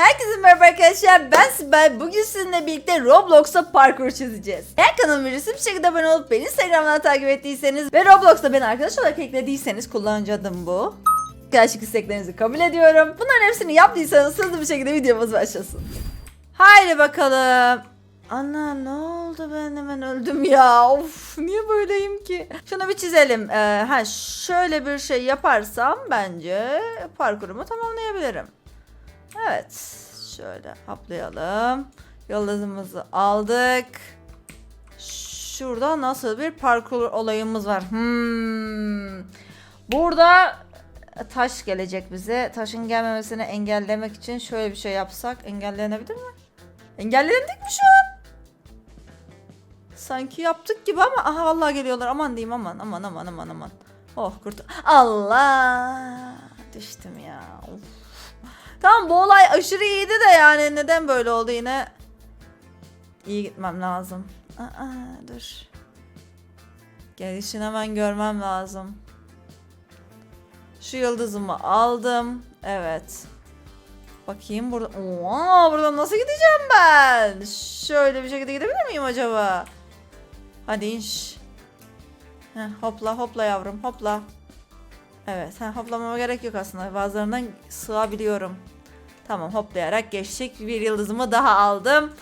Herkese merhaba arkadaşlar ben Sibel. Bugün sizinle birlikte Roblox'ta parkur çizeceğiz. Eğer kanalıma ücretsiz bir şekilde abone olup beni Instagram'dan takip ettiyseniz ve Roblox'ta beni arkadaş olarak eklediyseniz kullanıcı adım bu. Arkadaşlık isteklerinizi kabul ediyorum. Bunların hepsini yaptıysanız hızlı bir şekilde videomuz başlasın. Haydi bakalım. Ana ne oldu ben hemen öldüm ya. Of niye böyleyim ki? Şunu bir çizelim. Ee, ha şöyle bir şey yaparsam bence parkurumu tamamlayabilirim. Evet. Şöyle haplayalım. Yıldızımızı aldık. Şurada nasıl bir parkur olayımız var? Hmm. Burada taş gelecek bize. Taşın gelmemesini engellemek için şöyle bir şey yapsak engellenebilir mi? Engellendik mi şu an? Sanki yaptık gibi ama aha vallahi geliyorlar. Aman diyeyim aman aman aman aman aman. Oh kurt. Allah! Düştüm ya. Of. Tamam bu olay aşırı iyiydi de yani neden böyle oldu yine? İyi gitmem lazım. Aa, dur. Gelişini hemen görmem lazım. Şu yıldızımı aldım. Evet. Bakayım burada. Oo, buradan nasıl gideceğim ben? Şöyle bir şekilde gidebilir miyim acaba? Hadi inş. Heh, hopla hopla yavrum hopla. Evet heh, hoplamama gerek yok aslında. Bazılarından sığabiliyorum. Tamam hoplayarak geçtik. Bir yıldızımı daha aldım.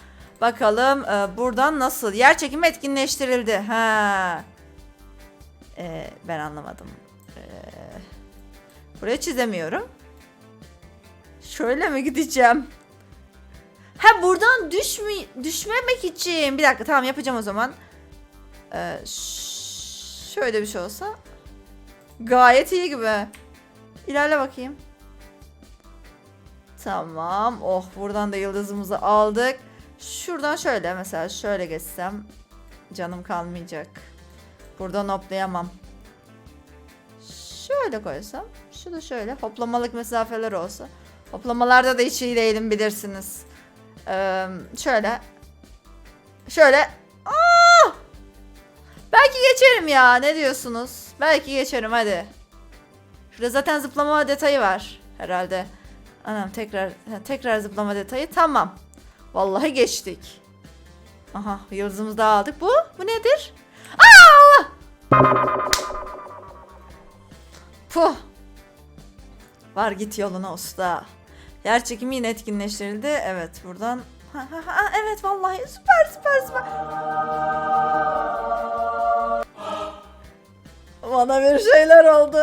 Bakalım e, buradan nasıl? Yer çekimi etkinleştirildi. Ha. E, ben anlamadım. E, buraya çizemiyorum. Şöyle mi gideceğim? Ha buradan düşme düşmemek için. Bir dakika tamam yapacağım o zaman. Ş- şöyle bir şey olsa. Gayet iyi gibi. İlerle bakayım. Tamam. Oh buradan da yıldızımızı aldık. Şuradan şöyle mesela şöyle geçsem canım kalmayacak. Buradan hoplayamam. Şöyle koysam. Şu da şöyle hoplamalık mesafeler olsa. Hoplamalarda da hiç iyi değilim bilirsiniz. Ee, şöyle. Şöyle. Aa! Geçerim ya. Ne diyorsunuz? Belki geçerim hadi. Şurada zaten zıplama detayı var herhalde. Anam tekrar tekrar zıplama detayı. Tamam. Vallahi geçtik. Aha yıldızımızı da aldık. Bu? Bu nedir? Aa! Puh. Var git yoluna usta. Yer çekimi yine etkinleştirildi. Evet buradan. Ha, ha, evet vallahi süper süper süper. Bana bir şeyler oldu.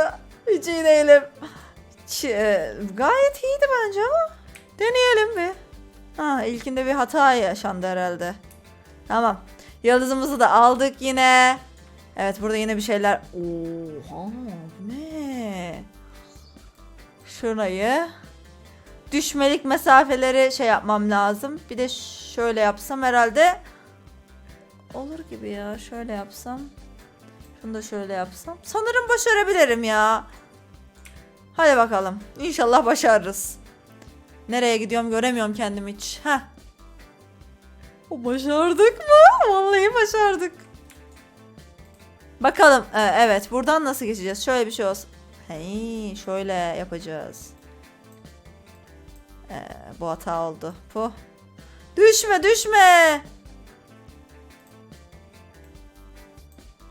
Hiç iyi değilim. Ç- e, gayet iyiydi bence ama. Deneyelim bir. Ha ilkinde bir hata yaşandı herhalde. Tamam. Yıldızımızı da aldık yine. Evet burada yine bir şeyler. Oha ne? Şurayı. Düşmelik mesafeleri şey yapmam lazım. Bir de şöyle yapsam herhalde. Olur gibi ya. Şöyle yapsam. Şunu da şöyle yapsam. Sanırım başarabilirim ya. Hadi bakalım. İnşallah başarırız. Nereye gidiyorum göremiyorum kendimi hiç. Heh. O başardık mı? Vallahi başardık. Bakalım. Ee, evet buradan nasıl geçeceğiz? Şöyle bir şey olsun. Hey, şöyle yapacağız. Ee, bu hata oldu. Puh. Düşme düşme.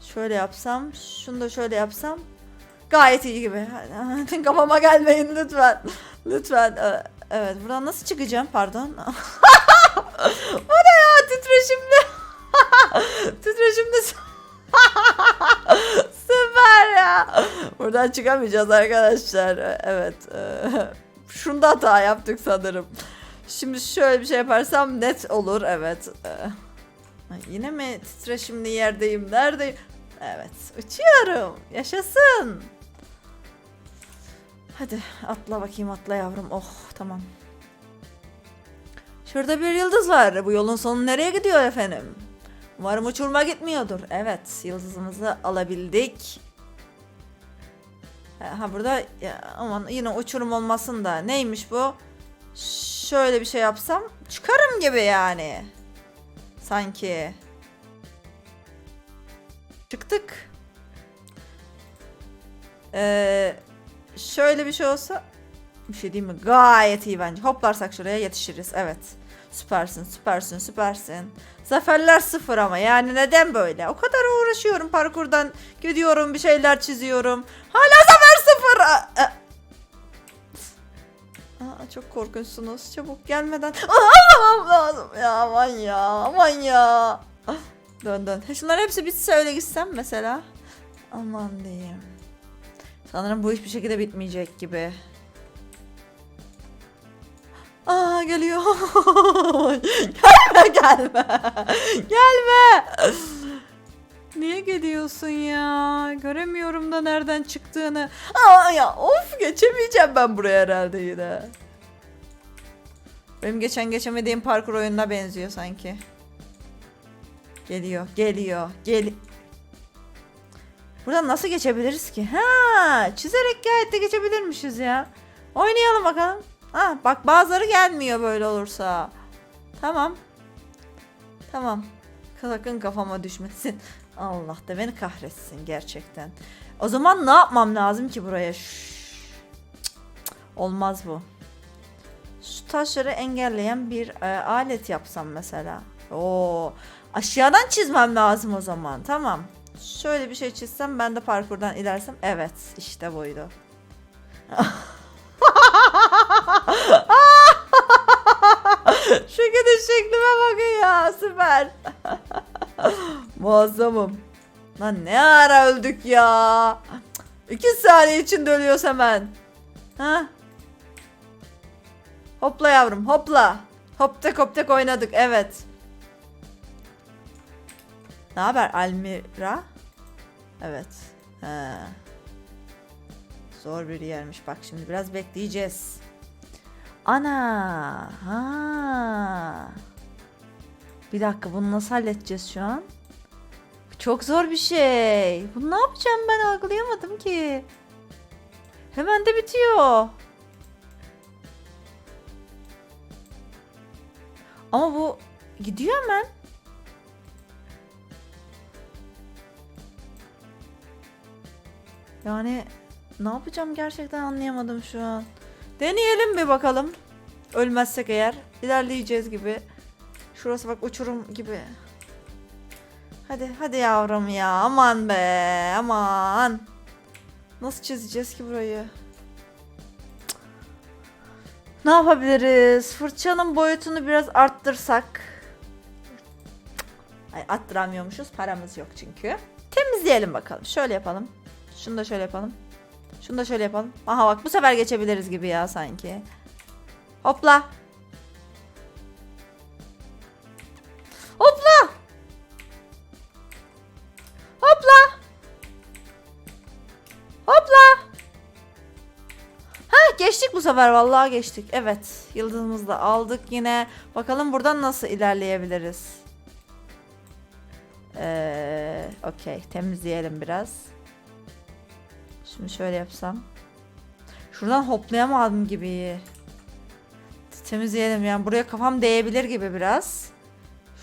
Şöyle yapsam. Şunu da şöyle yapsam. Gayet iyi gibi. Kafama gelmeyin lütfen. Lütfen. Ee, Evet buradan nasıl çıkacağım pardon. o ne ya titreşimli. titreşimli. Süper ya. Buradan çıkamayacağız arkadaşlar. Evet. Şunda hata yaptık sanırım. Şimdi şöyle bir şey yaparsam net olur. Evet. e. Ay, Yine mi titreşimli yerdeyim? Neredeyim? Evet. Uçuyorum. Yaşasın. Hadi atla bakayım atla yavrum. Oh tamam. Şurada bir yıldız var. Bu yolun sonu nereye gidiyor efendim? Umarım uçurma gitmiyordur. Evet yıldızımızı alabildik. E, Ha burada aman yine uçurum olmasın da neymiş bu? Şöyle bir şey yapsam çıkarım gibi yani. Sanki. Çıktık. Ee, şöyle bir şey olsa Bir şey değil mi? Gayet iyi bence. Hoplarsak şuraya yetişiriz. Evet. Süpersin, süpersin, süpersin. Zaferler sıfır ama yani neden böyle? O kadar uğraşıyorum parkurdan. Gidiyorum bir şeyler çiziyorum. Hala zafer. Aa, aa. Çok korkunçsunuz. Çabuk gelmeden. Almam lazım. Ya aman ya aman ya. Ah, Dön dön. Şunlar hepsi bitse öyle gitsem mesela. Aman diyeyim. Sanırım bu hiçbir şekilde bitmeyecek gibi. Aa geliyor. gelme gelme. gelme. Niye geliyorsun ya? Göremiyorum da nereden çıktığını. Aa ya of geçemeyeceğim ben buraya herhalde yine. Benim geçen geçemediğim parkur oyununa benziyor sanki. Geliyor, geliyor, gel. Buradan nasıl geçebiliriz ki? Ha, çizerek gayet de geçebilirmişiz ya. Oynayalım bakalım. Ha, bak bazıları gelmiyor böyle olursa. Tamam. Tamam. Sakın kafama düşmesin. Allah da beni kahretsin gerçekten. O zaman ne yapmam lazım ki buraya? Olmaz bu. Şu taşları engelleyen bir e, alet yapsam mesela. Oo, aşağıdan çizmem lazım o zaman. Tamam. Şöyle bir şey çizsem ben de parkurdan ilersem. Evet, işte buydu. Şu gidiş şeklime bakın ya süper. Muazzamım. Lan ne ara öldük ya. İki saniye içinde ölüyoruz hemen. Ha? Hopla yavrum hopla. Hoptek hoptek oynadık evet. Ne haber Almira? Evet. He. Zor bir yermiş bak şimdi biraz bekleyeceğiz. Ana. Ha. Bir dakika bunu nasıl halledeceğiz şu an? Çok zor bir şey. Bunu ne yapacağım ben algılayamadım ki. Hemen de bitiyor. Ama bu gidiyor hemen. Yani ne yapacağım gerçekten anlayamadım şu an. Deneyelim bir bakalım. Ölmezsek eğer ilerleyeceğiz gibi. Şurası bak uçurum gibi. Hadi hadi yavrum ya aman be aman. Nasıl çizeceğiz ki burayı? Ne yapabiliriz? Fırçanın boyutunu biraz arttırsak. Ay arttıramıyormuşuz paramız yok çünkü. Temizleyelim bakalım. Şöyle yapalım. Şunu da şöyle yapalım. Şunu da şöyle yapalım. Aha bak bu sefer geçebiliriz gibi ya sanki. Hopla. Sefer vallahi geçtik. Evet yıldızımızı da aldık yine. Bakalım buradan nasıl ilerleyebiliriz. Ee, Okey temizleyelim biraz. Şimdi şöyle yapsam. Şuradan hoplayamadım gibi. Temizleyelim yani buraya kafam değebilir gibi biraz.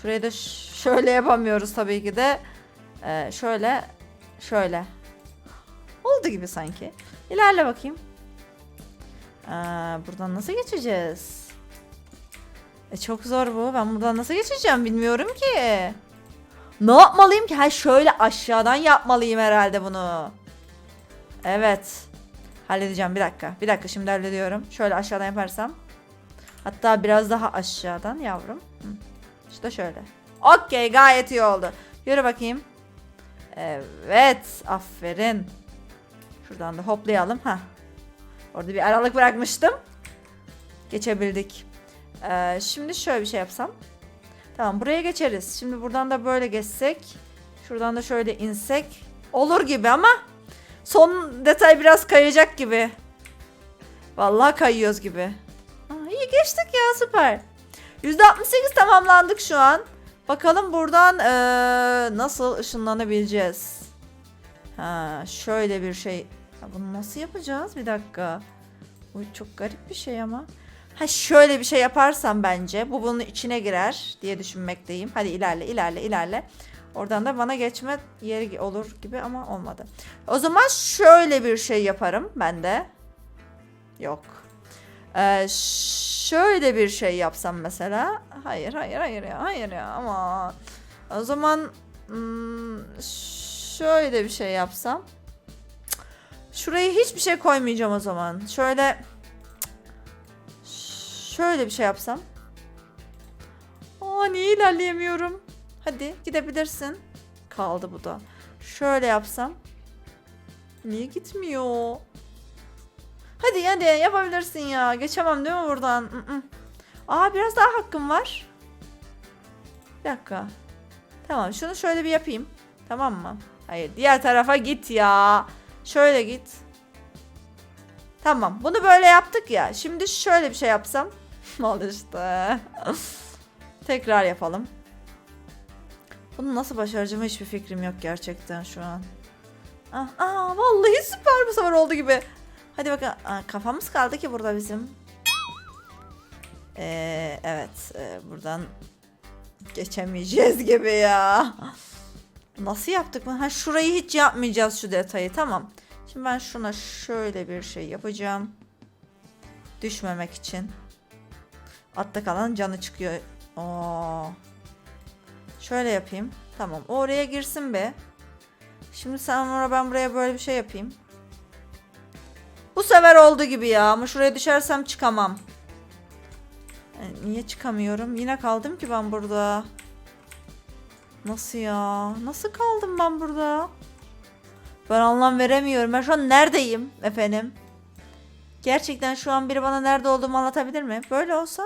Şurayı da şöyle yapamıyoruz tabii ki de. Ee, şöyle şöyle. Oldu gibi sanki. İlerle bakayım. Ee, buradan nasıl geçeceğiz? E, çok zor bu. Ben buradan nasıl geçeceğim bilmiyorum ki. Ne yapmalıyım ki? Ha şöyle aşağıdan yapmalıyım herhalde bunu. Evet. Halledeceğim bir dakika. Bir dakika şimdi hallediyorum. Şöyle aşağıdan yaparsam. Hatta biraz daha aşağıdan yavrum. İşte şöyle. Okey gayet iyi oldu. Yürü bakayım. Evet. Aferin. Şuradan da hoplayalım. ha. Orada bir aralık bırakmıştım. Geçebildik. Ee, şimdi şöyle bir şey yapsam. Tamam buraya geçeriz. Şimdi buradan da böyle geçsek. Şuradan da şöyle insek. Olur gibi ama son detay biraz kayacak gibi. Vallahi kayıyoruz gibi. Aa, iyi geçtik ya süper. %68 tamamlandık şu an. Bakalım buradan eee, nasıl ışınlanabileceğiz. Ha, şöyle bir şey. Ya bunu nasıl yapacağız? Bir dakika. Bu çok garip bir şey ama. Ha şöyle bir şey yaparsam bence bu bunun içine girer diye düşünmekteyim. Hadi ilerle ilerle ilerle. Oradan da bana geçme yeri olur gibi ama olmadı. O zaman şöyle bir şey yaparım ben de. Yok. Ee, şöyle bir şey yapsam mesela. Hayır hayır hayır ya hayır ya ama o zaman hmm, şöyle bir şey yapsam. Şuraya hiçbir şey koymayacağım o zaman. Şöyle şöyle bir şey yapsam. Aa niye ilerleyemiyorum? Hadi gidebilirsin. Kaldı bu da. Şöyle yapsam. Niye gitmiyor? Hadi hadi yapabilirsin ya. Geçemem değil mi buradan? Aa biraz daha hakkım var. Bir dakika. Tamam şunu şöyle bir yapayım. Tamam mı? Hayır diğer tarafa git ya. Şöyle git. Tamam bunu böyle yaptık ya. Şimdi şöyle bir şey yapsam. Al işte. Tekrar yapalım. Bunu nasıl başaracağım hiçbir fikrim yok gerçekten şu an. Ah, aa, vallahi süper bu sefer oldu gibi. Hadi bakalım. Aa, kafamız kaldı ki burada bizim. Ee, evet. e, buradan geçemeyeceğiz gibi ya. Nasıl yaptık mı? Ha şurayı hiç yapmayacağız şu detayı. Tamam. Şimdi ben şuna şöyle bir şey yapacağım. Düşmemek için. Altta kalan canı çıkıyor. Oo. Şöyle yapayım. Tamam. Oraya girsin be. Şimdi sen sonra ben buraya böyle bir şey yapayım. Bu sefer oldu gibi ya ama şuraya düşersem çıkamam. E, niye çıkamıyorum? Yine kaldım ki ben burada. Nasıl ya? Nasıl kaldım ben burada? Ben anlam veremiyorum. Ben şu an neredeyim efendim? Gerçekten şu an biri bana nerede olduğumu anlatabilir mi? Böyle olsa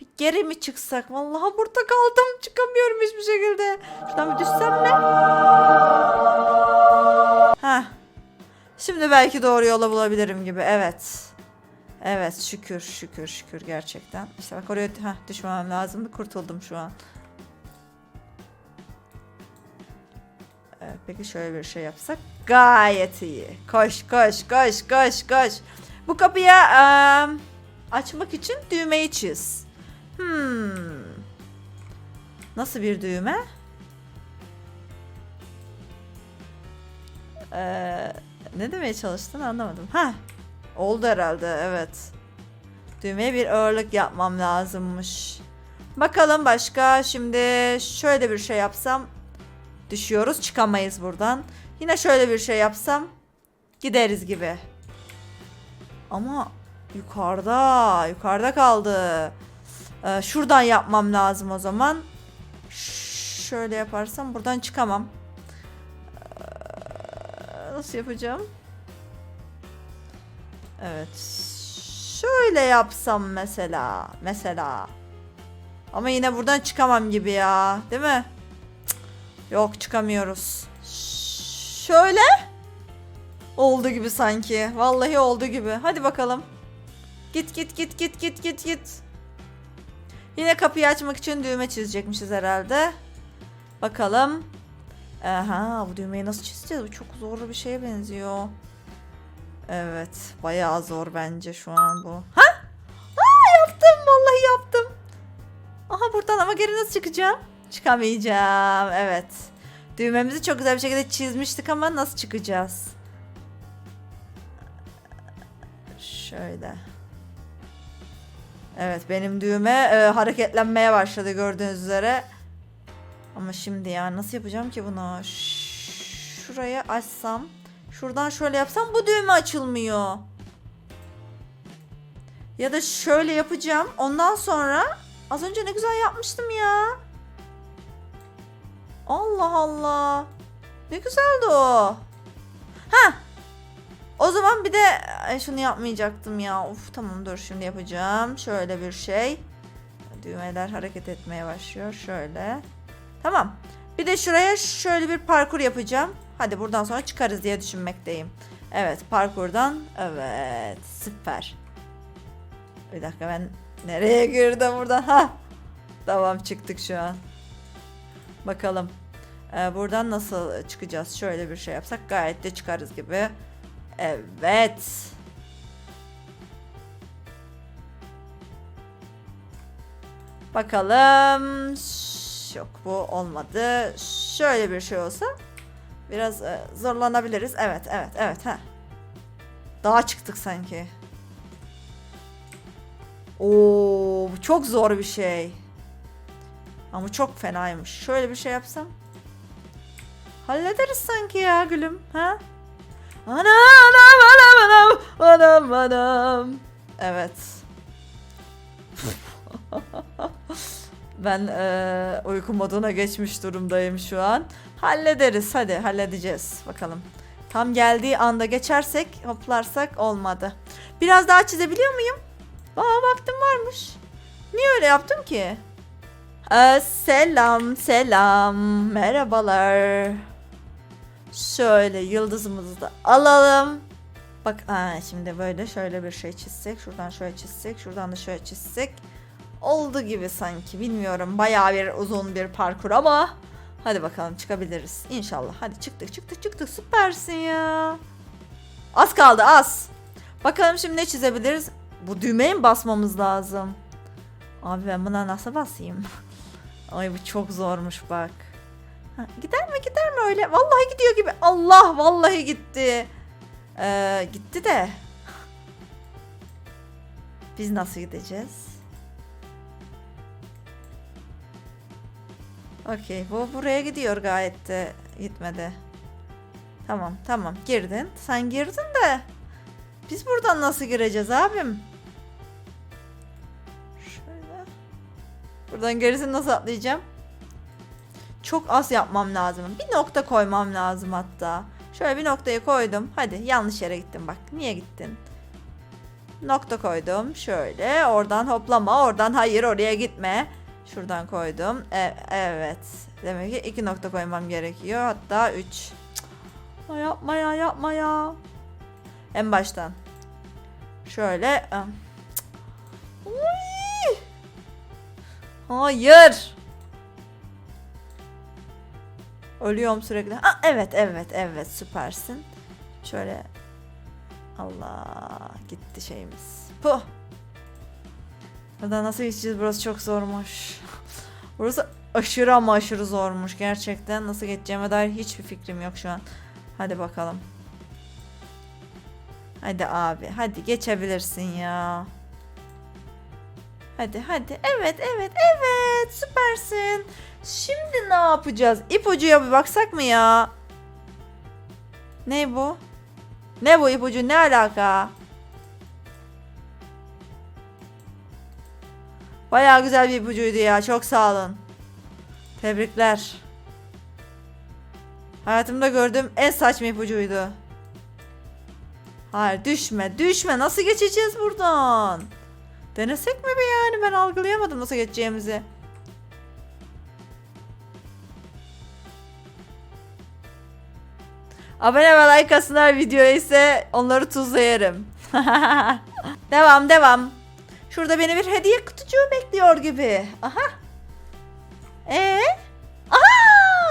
bir geri mi çıksak? Vallahi burada kaldım. Çıkamıyorum hiçbir şekilde. Şuradan bir düşsem mi? Heh. Şimdi belki doğru yola bulabilirim gibi. Evet. Evet şükür şükür şükür gerçekten. İşte bak oraya heh, düşmemem lazımdı. Kurtuldum şu an. Peki şöyle bir şey yapsak gayet iyi. Koş koş koş koş koş. Bu kapıyı eee, açmak için düğmeyi çiz. Hmm. Nasıl bir düğme? Ee, ne demeye çalıştın anlamadım. Ha, oldu herhalde evet. Düğmeye bir ağırlık yapmam lazımmış. Bakalım başka şimdi şöyle bir şey yapsam düşüyoruz çıkamayız buradan. Yine şöyle bir şey yapsam gideriz gibi. Ama yukarıda yukarıda kaldı. Ee, şuradan yapmam lazım o zaman. Ş- şöyle yaparsam buradan çıkamam. Ee, nasıl yapacağım? Evet. Şöyle yapsam mesela. Mesela. Ama yine buradan çıkamam gibi ya. Değil mi? Yok çıkamıyoruz. Şöyle. Oldu gibi sanki. Vallahi oldu gibi. Hadi bakalım. Git git git git git git git. Yine kapıyı açmak için düğme çizecekmişiz herhalde. Bakalım. Aha bu düğmeyi nasıl çizeceğiz? Bu çok zorlu bir şeye benziyor. Evet. Bayağı zor bence şu an bu. Ha? Aa yaptım. Vallahi yaptım. Aha buradan ama geri nasıl çıkacağım? Çıkamayacağım. Evet. Düğmemizi çok güzel bir şekilde çizmiştik ama nasıl çıkacağız? Şöyle. Evet benim düğme e, hareketlenmeye başladı gördüğünüz üzere. Ama şimdi ya nasıl yapacağım ki bunu? Ş- Şuraya açsam. Şuradan şöyle yapsam bu düğme açılmıyor. Ya da şöyle yapacağım. Ondan sonra az önce ne güzel yapmıştım ya. Allah Allah. Ne güzeldi o. Ha. O zaman bir de Ay, şunu yapmayacaktım ya. Uf tamam dur şimdi yapacağım. Şöyle bir şey. Düğmeler hareket etmeye başlıyor. Şöyle. Tamam. Bir de şuraya şöyle bir parkur yapacağım. Hadi buradan sonra çıkarız diye düşünmekteyim. Evet parkurdan. Evet süper. Bir dakika ben nereye girdim buradan? Ha. Tamam çıktık şu an. Bakalım. Ee, buradan nasıl çıkacağız? Şöyle bir şey yapsak gayet de çıkarız gibi. Evet. Bakalım. Yok bu olmadı. Şöyle bir şey olsa biraz e, zorlanabiliriz. Evet, evet, evet. Ha. Daha çıktık sanki. Oo, bu çok zor bir şey. Ama çok fenaymış. Şöyle bir şey yapsam. Hallederiz sanki ya gülüm. Ha? Anam anam anam anam anam anam. Evet. ben eee, uyku moduna geçmiş durumdayım şu an. Hallederiz hadi halledeceğiz bakalım. Tam geldiği anda geçersek hoplarsak olmadı. Biraz daha çizebiliyor muyum? Aa vaktim varmış. Niye öyle yaptım ki? Ee, selam selam merhabalar. Şöyle yıldızımızı da alalım. Bak aa, şimdi böyle şöyle bir şey çizsek. Şuradan şöyle çizsek. Şuradan da şöyle çizsek. Oldu gibi sanki. Bilmiyorum. Bayağı bir uzun bir parkur ama. Hadi bakalım çıkabiliriz. İnşallah. Hadi çıktık çıktık çıktık. Süpersin ya. Az kaldı az. Bakalım şimdi ne çizebiliriz? Bu düğmeye mi basmamız lazım? Abi ben buna nasıl basayım? Ay bu çok zormuş bak. Ha, gider mi gider mi öyle? Vallahi gidiyor gibi. Allah vallahi gitti. Ee, gitti de. Biz nasıl gideceğiz? Okey bu buraya gidiyor gayet de gitmedi. Tamam tamam girdin. Sen girdin de. Biz buradan nasıl gireceğiz abim? Buradan gerisini nasıl atlayacağım? Çok az yapmam lazım. Bir nokta koymam lazım hatta. Şöyle bir noktayı koydum. Hadi yanlış yere gittim bak. Niye gittin? Nokta koydum. Şöyle oradan hoplama. Oradan hayır oraya gitme. Şuradan koydum. E- evet. Demek ki iki nokta koymam gerekiyor. Hatta üç. Cık. Yapma ya yapma ya. En baştan. Şöyle. Cık. Hayır. Ölüyorum sürekli. Aa, evet evet evet süpersin. Şöyle. Allah gitti şeyimiz. Puh. Buradan nasıl geçeceğiz? Burası çok zormuş. Burası aşırı ama aşırı zormuş gerçekten. Nasıl geçeceğime dair hiçbir fikrim yok şu an. Hadi bakalım. Hadi abi. Hadi geçebilirsin ya. Hadi hadi. Evet evet evet. Süpersin. Şimdi ne yapacağız? İpucuya bir baksak mı ya? Ne bu? Ne bu ipucu? Ne alaka? Bayağı güzel bir ipucuydu ya. Çok sağ olun. Tebrikler. Hayatımda gördüğüm en saçma ipucuydu. Hayır düşme düşme. Nasıl geçeceğiz buradan? Denesek mi be yani? Ben algılayamadım nasıl geçeceğimizi. Abone ve like atsınlar videoya ise onları tuzlayarım. devam devam. Şurada beni bir hediye kutucuğu bekliyor gibi. Aha. Ee?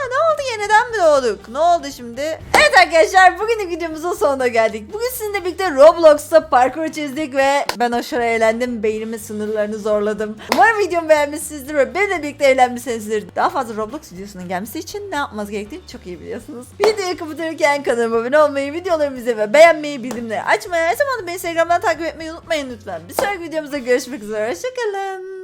Ne oldu yeniden mi doğduk? Ne oldu şimdi? Evet arkadaşlar bugünün videomuzun sonuna geldik. Bugün sizinle birlikte Roblox'ta parkur çizdik ve ben aşırı eğlendim. Beynimin sınırlarını zorladım. Umarım videomu beğenmişsinizdir ve benimle birlikte eğlenmişsinizdir. Daha fazla Roblox videosunun gelmesi için ne yapmanız gerektiğini çok iyi biliyorsunuz. Videoyu kapatırken kanalıma abone olmayı, videolarımı izlemeyi ve beğenmeyi, bildirimleri açmayı, her zaman da beni Instagram'dan takip etmeyi unutmayın lütfen. Bir sonraki videomuzda görüşmek üzere. Hoşçakalın.